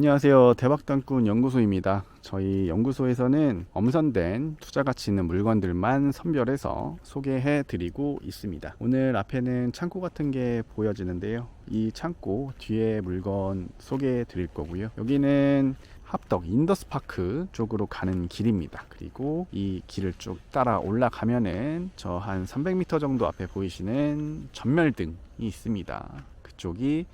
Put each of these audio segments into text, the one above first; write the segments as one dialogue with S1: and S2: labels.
S1: 안녕하세요. 대박당꾼 연구소입니다. 저희 연구소에서는 엄선된 투자 가치 있는 물건들만 선별해서 소개해 드리고 있습니다. 오늘 앞에는 창고 같은 게 보여지는데요. 이 창고 뒤에 물건 소개해 드릴 거고요. 여기는 합덕 인더스파크 쪽으로 가는 길입니다. 그리고 이 길을 쭉 따라 올라가면은 저 한 300m 정도 앞에 보이시는 전멸등이 있습니다. 그쪽이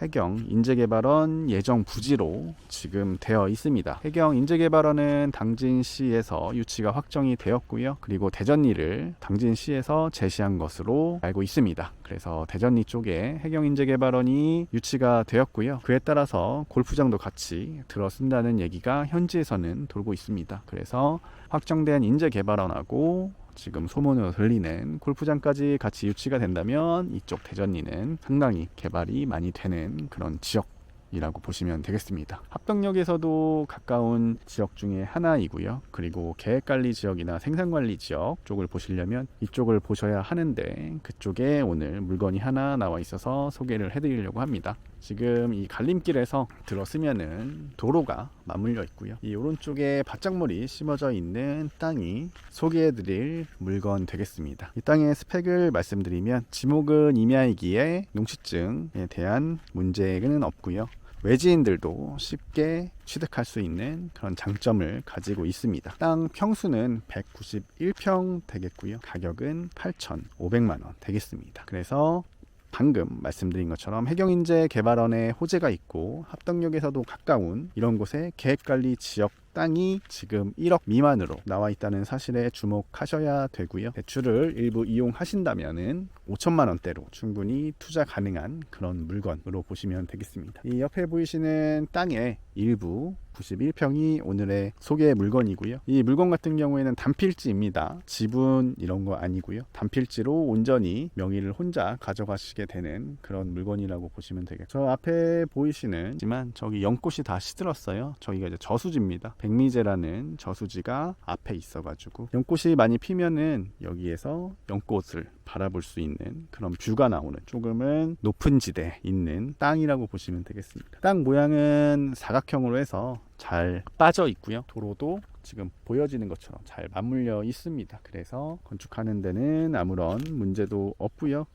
S1: 해경 인재개발원 예정 부지로 지금 되어 있습니다. 해경 인재개발원은 당진시에서 유치가 확정이 되었고요. 그리고 대전리를 당진시에서 제시한 것으로 알고 있습니다. 그래서 대전리 쪽에 해경 인재개발원이 유치가 되었고요. 그에 따라서 골프장도 같이 들어선다는 얘기가 현지에서는 돌고 있습니다. 그래서 확정된 인재개발원하고 지금 소문으로 들리는 골프장까지 같이 유치가 된다면 이쪽 대전리는 상당히 개발이 많이 되는 그런 지역 이라고 보시면 되겠습니다. 합덕역에서도 가까운 지역 중에 하나이고요. 그리고 계획관리 지역이나 생산관리 지역 쪽을 보시려면 이쪽을 보셔야 하는데 그쪽에 오늘 물건이 하나 나와 있어서 소개를 해드리려고 합니다. 지금 이 갈림길에서 들어서면은 도로가 맞물려 있고요. 이 오른쪽에 바짝물이 심어져 있는 땅이 소개해드릴 물건 되겠습니다. 이 땅의 스펙을 말씀드리면 지목은 임야이기에 농시증에 대한 문제는 없고요. 외지인들도 쉽게 취득할 수 있는 그런 장점을 가지고 있습니다. 땅 평수는 191평 되겠고요. 가격은 8,500만 원 되겠습니다. 그래서 방금 말씀드린 것처럼 해경인재 개발원에 호재가 있고 합덕역에서도 가까운 이런 곳에 계획관리 지역 땅이 지금 1억 미만으로 나와 있다는 사실에 주목하셔야 되고요. 대출을 일부 이용하신다면은 5천만 원대로 충분히 투자 가능한 그런 물건으로 보시면 되겠습니다. 이 옆에 보이시는 땅의 일부 91평이 오늘의 소개 물건이고요. 이 물건 같은 경우에는 단필지입니다. 지분 이런 거 아니고요. 단필지로 온전히 명의를 혼자 가져가시게 되는 그런 물건이라고 보시면 되겠죠. 저 앞에 보이시는 지만 저기 연꽃이 다 시들었어요. 저기가 이제 저수지입니다. 백미제라는 저수지가 앞에 있어가지고 연꽃이 많이 피면은 여기에서 연꽃을 바라볼 수 있는 그런 뷰가 나오는 조금은 높은 지대에 있는 땅이라고 보시면 되겠습니다. 땅 모양은 사각형으로 해서 잘 빠져 있고요. 도로도 지금 보여지는 것처럼 잘 맞물려 있습니다. 그래서 건축하는 데는 아무런 문제도 없고요.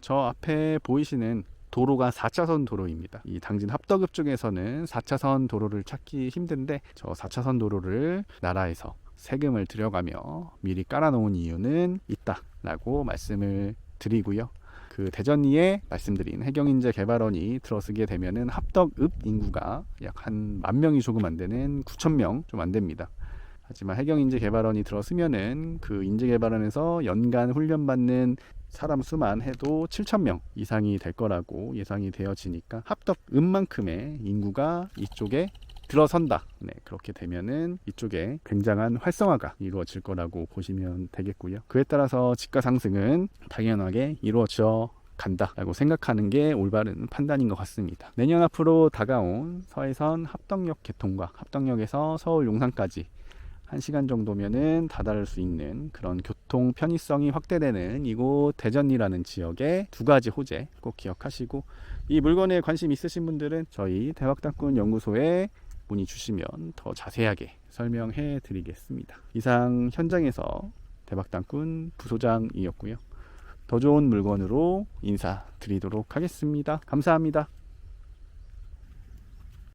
S1: 저 앞에 보이시는 도로가 4차선 도로입니다. 이 당진 합덕읍 쪽에서는 4차선 도로를 찾기 힘든데 저 4차선 도로를 나라에서 세금을 들여가며 미리 깔아놓은 이유는 있다라고 말씀을 드리고요. 그 대전리에 말씀드린 해경인재 개발원이 들어서게 되면은 합덕읍 인구가 약 한 만 명이 조금 안 되는 9천 명 좀 안 됩니다. 하지만 해경 인재 개발원이 들어서면은 그 인재 개발원에서 연간 훈련받는 사람 수만 해도 7천 명 이상이 될 거라고 예상이 되어지니까 합덕읍만큼의 인구가 이쪽에 들어선다. 네, 그렇게 되면은 이쪽에 굉장한 활성화가 이루어질 거라고 보시면 되겠고요. 그에 따라서 집가 상승은 당연하게 이루어져 간다라고 생각하는 게 올바른 판단인 것 같습니다. 내년 앞으로 다가온 서해선 합덕역 개통과 합덕역에서 서울 용산까지 1시간 정도면은 다다를 수 있는 그런 교통 편의성이 확대되는 이곳 대전이라는 지역의 두 가지 호재 꼭 기억하시고 이 물건에 관심 있으신 분들은 저희 대박당꾼 연구소에 문의 주시면 더 자세하게 설명해 드리겠습니다. 이상 현장에서 대박당꾼 부소장이었고요. 더 좋은 물건으로 인사드리도록 하겠습니다. 감사합니다.